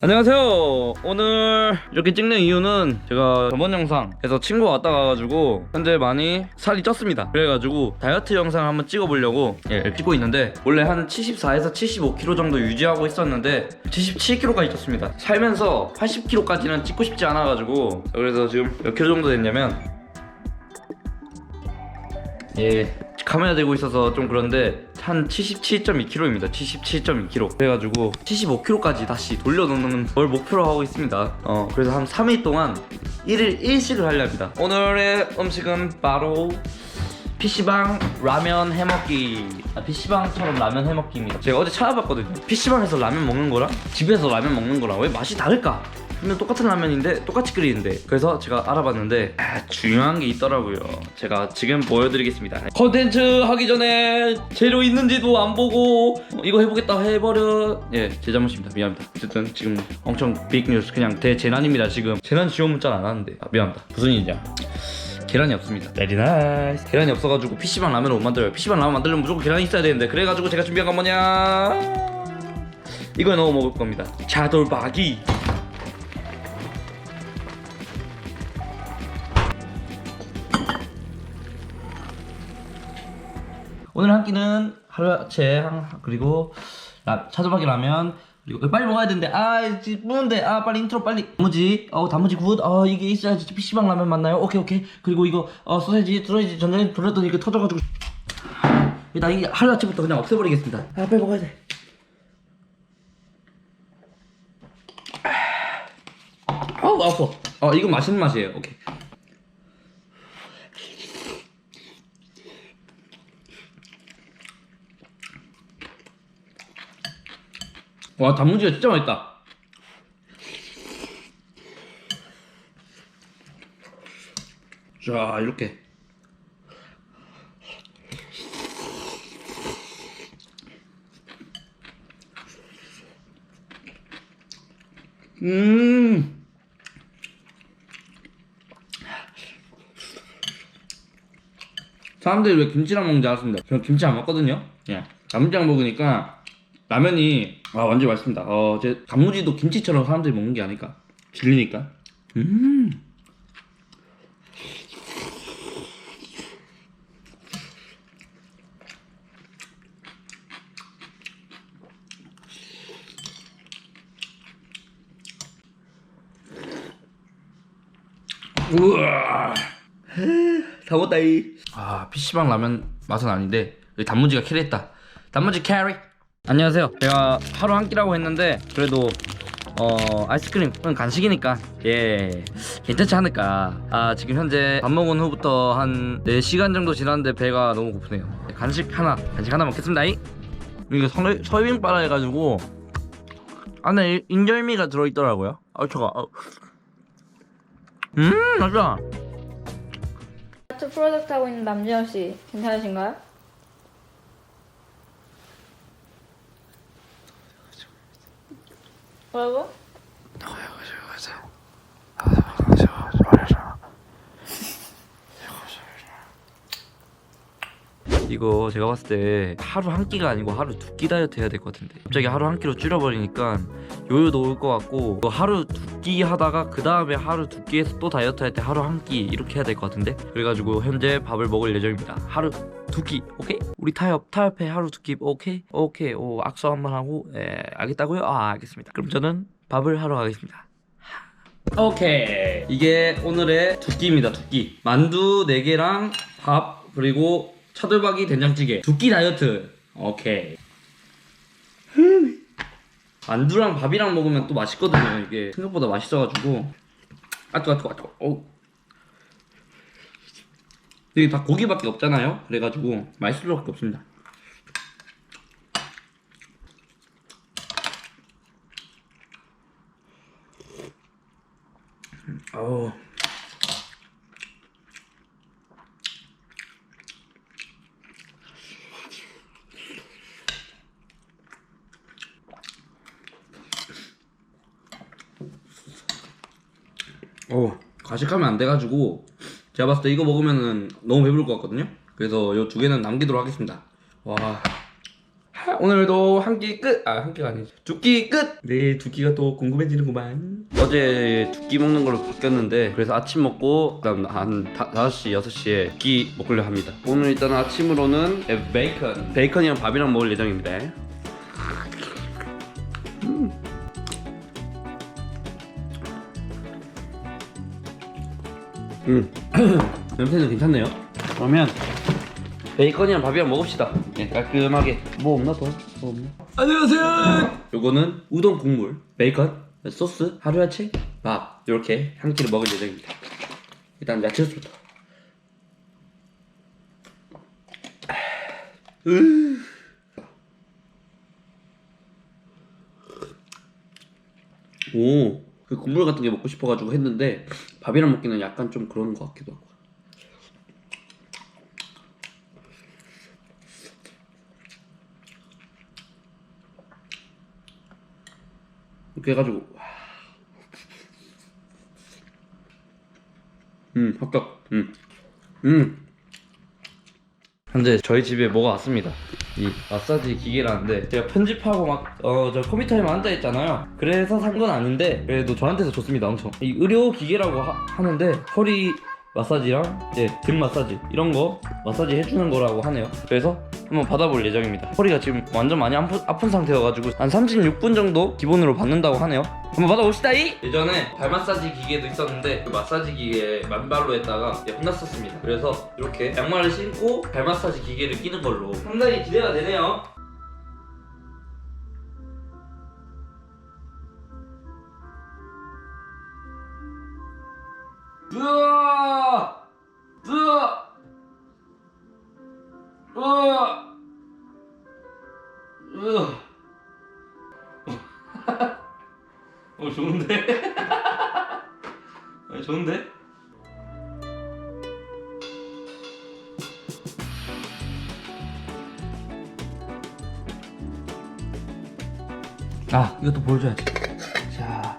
안녕하세요. 오늘 이렇게 찍는 이유는 제가 저번 영상에서 친구가 왔다 가가지고 현재 많이 살이 쪘습니다. 그래가지고 다이어트 영상을 한번 찍어보려고 예, 찍고 있는데 원래 한 74에서 75kg 정도 유지하고 있었는데 77kg까지 쪘습니다. 살면서 80kg까지는 찍고 싶지 않아가지고 그래서 지금 몇 킬로 정도 됐냐면 예 카메라 들고 있어서 좀 그런데 한 77.2kg입니다. 77.2kg 그래가지고 75kg까지 다시 돌려놓는 걸 목표로 하고 있습니다. 어 그래서 한 3일 동안 1일 1식을 하려 합니다. 오늘의 음식은 바로 PC방 라면 해먹기. 아, PC방처럼 라면 해먹기입니다. 제가 어제 찾아봤거든요. PC방에서 라면 먹는 거랑 집에서 라면 먹는 거랑 왜 맛이 다를까? 근데 똑같은 라면인데 똑같이 끓이는데 그래서 제가 알아봤는데 아, 중요한 게 있더라고요 제가 지금 보여드리겠습니다 컨텐츠 하기 전에 재료 있는지도 안 보고 어, 이거 해보겠다 해버려 예제 잘못입니다 미안합니다 어쨌든 지금 엄청 빅뉴스 그냥 대재난입니다 지금 재난 지원 문자 안 하는데 아, 미안합니다 무슨 일이냐 계란이 없습니다. Very nice. 계란이 없어가지고 PC방 라면을 못 만들어요. PC방 라면 만들려면 무조건 계란이 있어야 되는데 그래가지고 제가 준비한 건 뭐냐? 이걸 넣어 먹을 겁니다. 차돌박이. 오늘 한 끼는 한- 그리고 라, 차돌박이 라면 그리고 빨리 먹어야 되는데 아 뿌는데 아 빨리 인트로 빨리. 단무지 어 단무지 굿어 이게 있어야지. PC방 라면 맞나요? 오케이 오케이. 그리고 이거 어 소세지 소세지. 전에 돌렸더니 이게 터져가지고. 나 이게 하루아침부터 그냥 없애버리겠습니다. 아 빨리 먹어야 돼. 아우 아파. 어 이건 맛있는 맛이에요. 오케이 와 단무지가 진짜 맛있다 자 이렇게 음 사람들이 왜 김치랑 먹는지 알았습니다. 저는 김치 안 먹거든요. 예. 단무지랑 먹으니까 라면이 아 완전 맛있습니다. 어, 제 단무지도 김치처럼 사람들이 먹는 게 아닐까. 질리니까. 음. 우와. 다 먹었다 이. 아 PC방 라면 맛은 아닌데 여기 단무지가 캐리했다. 단무지 캐리. 안녕하세요. 제가 하루 한 끼라고 했는데 그래도 어 아이스크림은 간식이니까 예 괜찮지 않을까. 아 지금 현재 밥 먹은 후부터 한 4시간 정도 지났는데 배가 너무 고프네요. 간식 하나 간식 하나 먹겠습니다. 이. 이게 서, 서빙바라 해가지고 안에 인절미가 들어있더라고요. 아 저거. 어. 음. 아트 프로젝트 하고 있는 남지현 씨 괜찮으신가요? 뭐라고? 이거 제가 봤을 때 하루 한 끼가 아니고 하루 두 끼 다이어트 해야 될 것 같은데. 갑자기 하루 한 끼로 줄여버리니까 요요도 올 것 같고 이거 하루 두 끼 하다가 그 다음에 하루 두 끼에서 또 다이어트 할 때 하루 한 끼 이렇게 해야 될 것 같은데. 그래가지고 현재 밥을 먹을 예정입니다. 하루 두 끼 오케이? 우리 타협 타협해. 하루 두 끼 오케이? 오케이. 오 악수 한번 하고 예 알겠다고요? 아 알겠습니다. 그럼 저는 밥을 하러 가겠습니다. 오케이. 이게 오늘의 두 끼입니다 두 끼. 만두 4개랑 밥 그리고 차돌박이 된장찌개. 두 끼 다이어트. 오케이. 만두랑 밥이랑 먹으면 또 맛있거든요. 이게 생각보다 맛있어가지고. 아 뜨거 아뜨거 아뜨거. 어 이게 다 고기밖에 없잖아요? 그래가지고 맛있을 수밖에 없습니다. 어우 어 과식하면 안 돼가지고 제가 봤을 때 이거 먹으면은 너무 배부를 것 같거든요. 그래서 이 두 개는 남기도록 하겠습니다. 와 하, 오늘도 한 끼 끝! 아, 한 끼가 아니지. 두 끼 끝! 내일 두 끼가 또 궁금해지는구만. 어제 두 끼 먹는 걸로 바뀌었는데 그래서 아침 먹고 그다음 한 다, 5시 6시에 두 끼 먹으려 합니다 오늘 일단 아침으로는 베이컨 베이컨이랑 밥이랑 먹을 예정입니다 음 냄새는 괜찮네요 그러면 베이컨이랑 밥이랑 먹읍시다 네, 깔끔하게 뭐 없나 더? 뭐 없나? 안녕하세요! 요거는 우동 국물, 베이컨, 소스, 하루 야채, 밥 이렇게 한 끼를 먹을 예정입니다. 일단 야채부터. 으. 오, 그 국물 같은 게 먹고 싶어가지고 했는데 밥이랑 먹기는 약간 좀 그런 것 같기도 하고. 이렇게 해가지고 와. 음 합격 음. 음. 현재 저희 집에 뭐가 왔습니다 이 마사지 기계라는데 제가 편집하고 막 어 저 컴퓨터에만 앉아 있잖아요. 그래서 산 건 아닌데 그래도 저한테서 좋습니다 엄청. 이 의료 기계라고 하, 하는데 허리 마사지랑 이제 등 마사지 이런 거 마사지 해주는 거라고 하네요. 그래서 한번 받아볼 예정입니다. 허리가 지금 완전 많이 아픈, 아픈 상태여가지고 한 36분 정도 기본으로 받는다고 하네요. 한번 받아봅시다 이! 예전에 발 마사지 기계도 있었는데 그 마사지 기계 만발로 했다가 이제 혼났었습니다. 그래서 이렇게 양말을 신고 발 마사지 기계를 끼는 걸로 상당히 기대가 되네요 어, 좋은데? 아 이것도 보여줘야지. 자.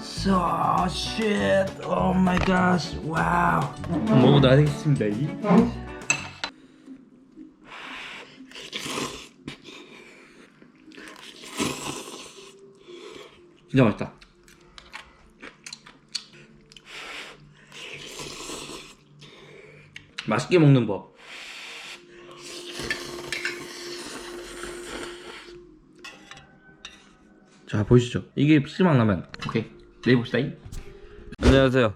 So shit. Oh my gosh. 와우 먹어도 되겠습니다 이. 진짜 맛있다 맛있게 먹는 법. 자 보이시죠? 이게 PC방 라면. 오케이. 내일 봅시다. 안녕하세요.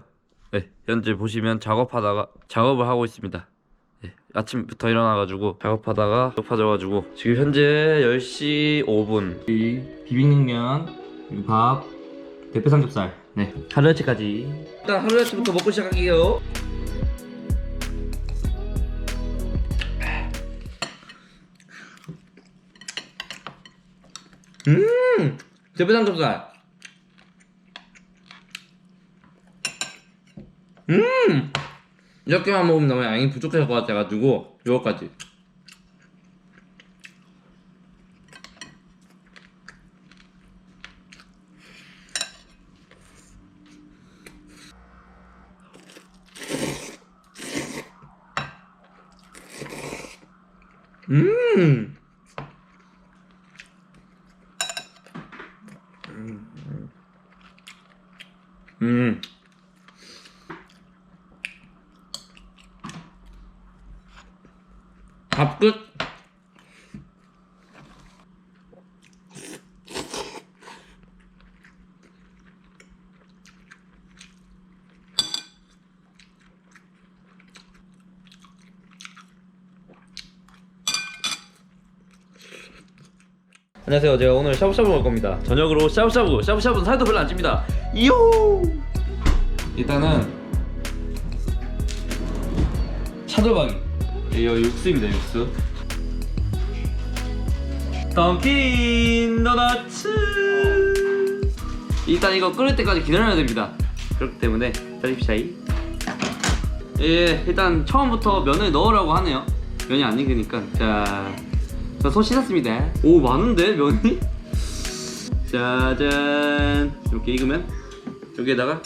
네 현재 보시면 작업하다가 작업을 하고 있습니다. 네, 아침부터 일어나가지고 작업하다가 높아져가지고 지금 현재 10시 5분. 이 비빔냉면 그리고 밥 대패 삼겹살. 네 하루아침까지. 일단 하루아침부터 먹고 시작할게요 음 대패 삼겹살 음 이렇게만 먹으면 너무 양이 부족할 것 같아가지고 이거까지 음. 음. 밥 끝. 안녕하세요. 제가 오늘 샤브샤브 먹을 겁니다. 저녁으로 샤브샤브. 샤브샤브는 살도 별로 안 찝니다. 이요. 일단은 차돌박이. 이거 육수입니다. 육수. 던킨 도너츠. 일단 이거 끓을 때까지 기다려야 됩니다. 그렇기 때문에 기다립시다이. 예, 일단 처음부터 면을 넣으라고 하네요. 면이 안 익으니까. 자, 저손 씻었습니다. 오, 많은데, 면이? 짜잔. 이렇게 익으면 여기에다가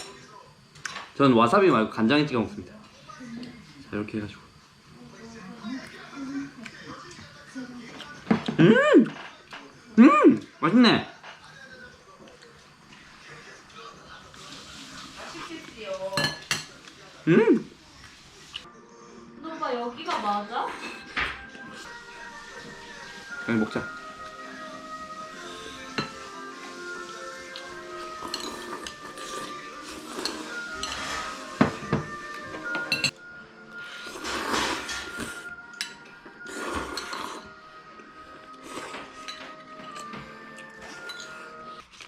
전 와사비 말고 간장에 찍어 먹습니다. 자, 이렇게 해가지고. 음! 맛있네. 음! 너가 여기가 맞아? 여기 먹자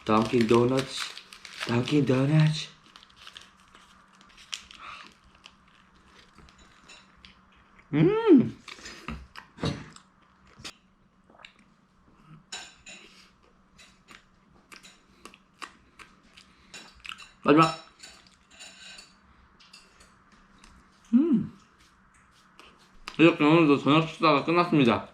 Dunkin' Donuts. Dunkin' Donuts. 음 마지막. 음. 이렇게 오늘도 저녁 식사가 끝났습니다.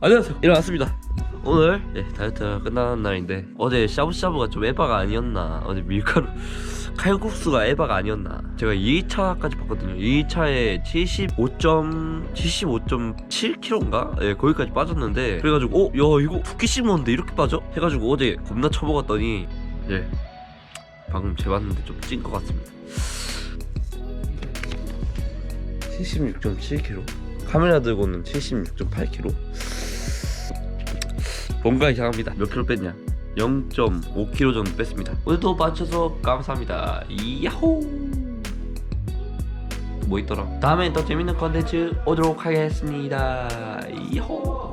안녕하세요. 일어났습니다 오늘 네, 다이어트가 끝나는 날인데 어제 샤브샤브가 좀 에바가 아니었나 어제 밀가루 칼국수가 에바가 아니었나 제가 2차까지 봤거든요 2차에 75. 75.7kg인가? 예, 거기까지 빠졌는데 그래가지고 어? 야 이거 두 끼씩 먹는데 이렇게 빠져? 해가지고 어제 겁나 쳐먹었더니 예 방금 재봤는데 좀 찐 것 같습니다 76.7kg 카메라 들고는 76.8kg 뭔가 이상합니다. 몇 킬로 뺐냐? 0.5kg 정도 뺐습니다. 오늘도 봐주셔서 감사합니다. 야호! 뭐 있더라? 다음에 또 재밌는 컨텐츠 오도록 하겠습니다. 야호